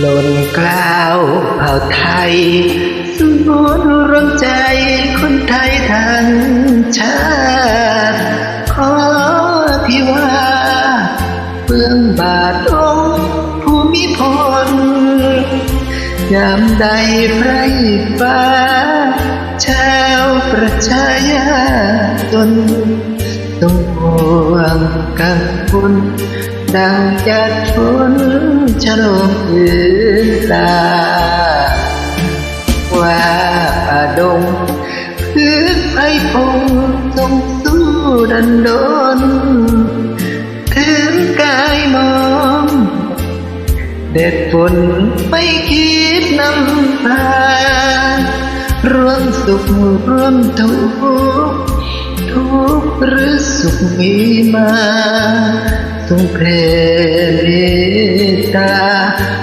หล่นกล้าวเผ่าไทยสูนรวมใจคนไทยทั้งชาติขอที่ว่าเบื้องบาทองค์ภูมิพลยามใดไพรฟ้า ชาวประชาญาตนต้องห่วงกังวลดังจัดฝน ฉลองพื้นตา ว่าป่าดงพื้นไผ่พงต้องสู้ดันดนถึงกายมองเด็ดฝนไม่คิดนำพาร่วมสุขร่วมทุกข์ทุกข์หรือสุขมีมาทร งเพรตตา